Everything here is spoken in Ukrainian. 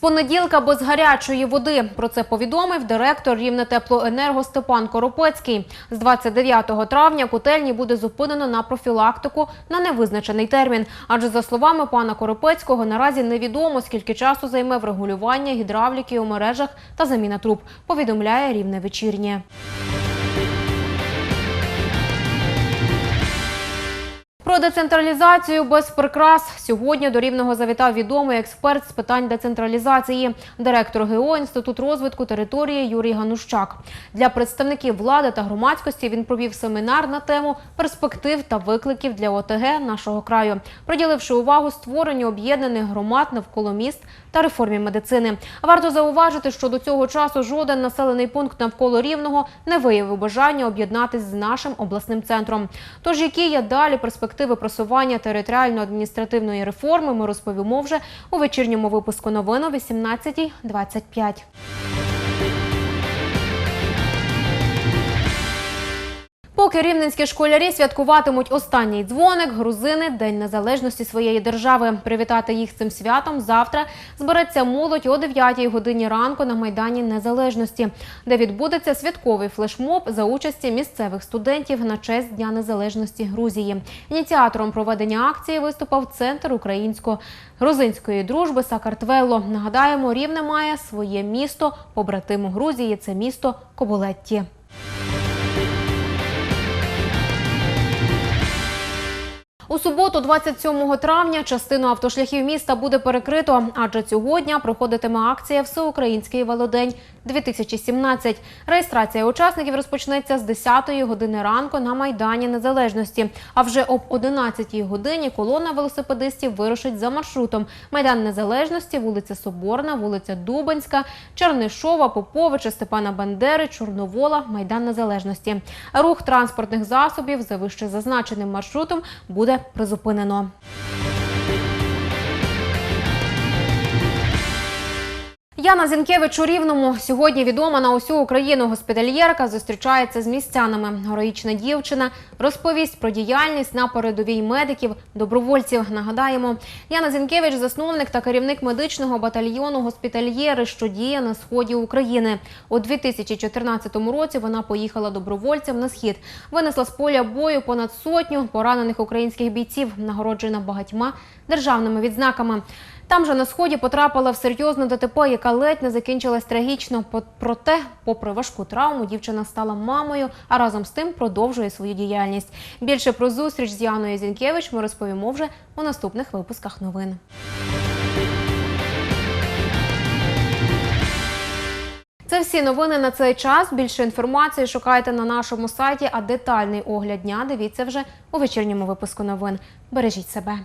Понеділка без гарячої води. Про це повідомив директор Рівнетеплоенерго Степан Коропецький. З 29 травня котельні буде зупинено на профілактику на невизначений термін. Адже за словами пана Коропецького, наразі невідомо скільки часу займе врегулювання гідравліки у мережах та заміна труб. Повідомляє рівне вечірнє. Про децентралізацію без прикрас сьогодні до рівного завітав відомий експерт з питань децентралізації, директор ГО Інститут розвитку території Юрій Ганущак. Для представників влади та громадськості він провів семінар на тему перспектив та викликів для ОТГ нашого краю, приділивши увагу створенню об'єднаних громад навколо міст та реформі медицини. Варто зауважити, що до цього часу жоден населений пункт навколо рівного не виявив бажання об'єднатись з нашим обласним центром. Тож, які є далі перспективи просування територіально-адміністративної реформи, ми розповімо вже у вечірньому випуску новин о 18.25. Поки рівненські школярі святкуватимуть останній дзвоник, грузини День Незалежності своєї держави. Привітати їх цим святом завтра збереться молодь о 9 годині ранку на Майдані Незалежності, де відбудеться святковий флешмоб за участі місцевих студентів на честь Дня Незалежності Грузії. Ініціатором проведення акції виступав Центр українсько-грузинської дружби Сакартвелло. Нагадаємо, Рівне має своє місто побратиму Грузії. Це місто Коболетті. У суботу, 27 травня, частину автошляхів міста буде перекрито, адже цього дня проходитиме акція Всеукраїнський велодень 2017. Реєстрація учасників розпочнеться з 10 години ранку на Майдані Незалежності. А вже об 11 годині колона велосипедистів вирушить за маршрутом Майдан Незалежності, вулиця Соборна, вулиця Дубенська, Чернишова, Поповича, Степана Бандери, Чорновола, Майдан Незалежності. Рух транспортних засобів за вище зазначеним маршрутом буде призупинено. Яна Зінкевич у Рівному сьогодні відома на усю Україну госпітальєрка зустрічається з містянами. Героїчна дівчина розповість про діяльність на передовій медиків, добровольців. Нагадаємо, Яна Зінкевич засновник та керівник медичного батальйону госпітальєри, що діє на сході України. У 2014 році вона поїхала добровольцем на схід. Винесла з поля бою понад сотню поранених українських бійців, нагороджена багатьма державними відзнаками. Там же на сході потрапила в серйозну ДТП, яка ледь не закінчилась трагічно. Проте, попри важку травму, дівчина стала мамою, а разом з тим продовжує свою діяльність. Більше про зустріч з Яною Зінкевич ми розповімо вже у наступних випусках новин. Це всі новини на цей час. Більше інформації шукайте на нашому сайті, а детальний огляд дня дивіться вже у вечірньому випуску новин. Бережіть себе.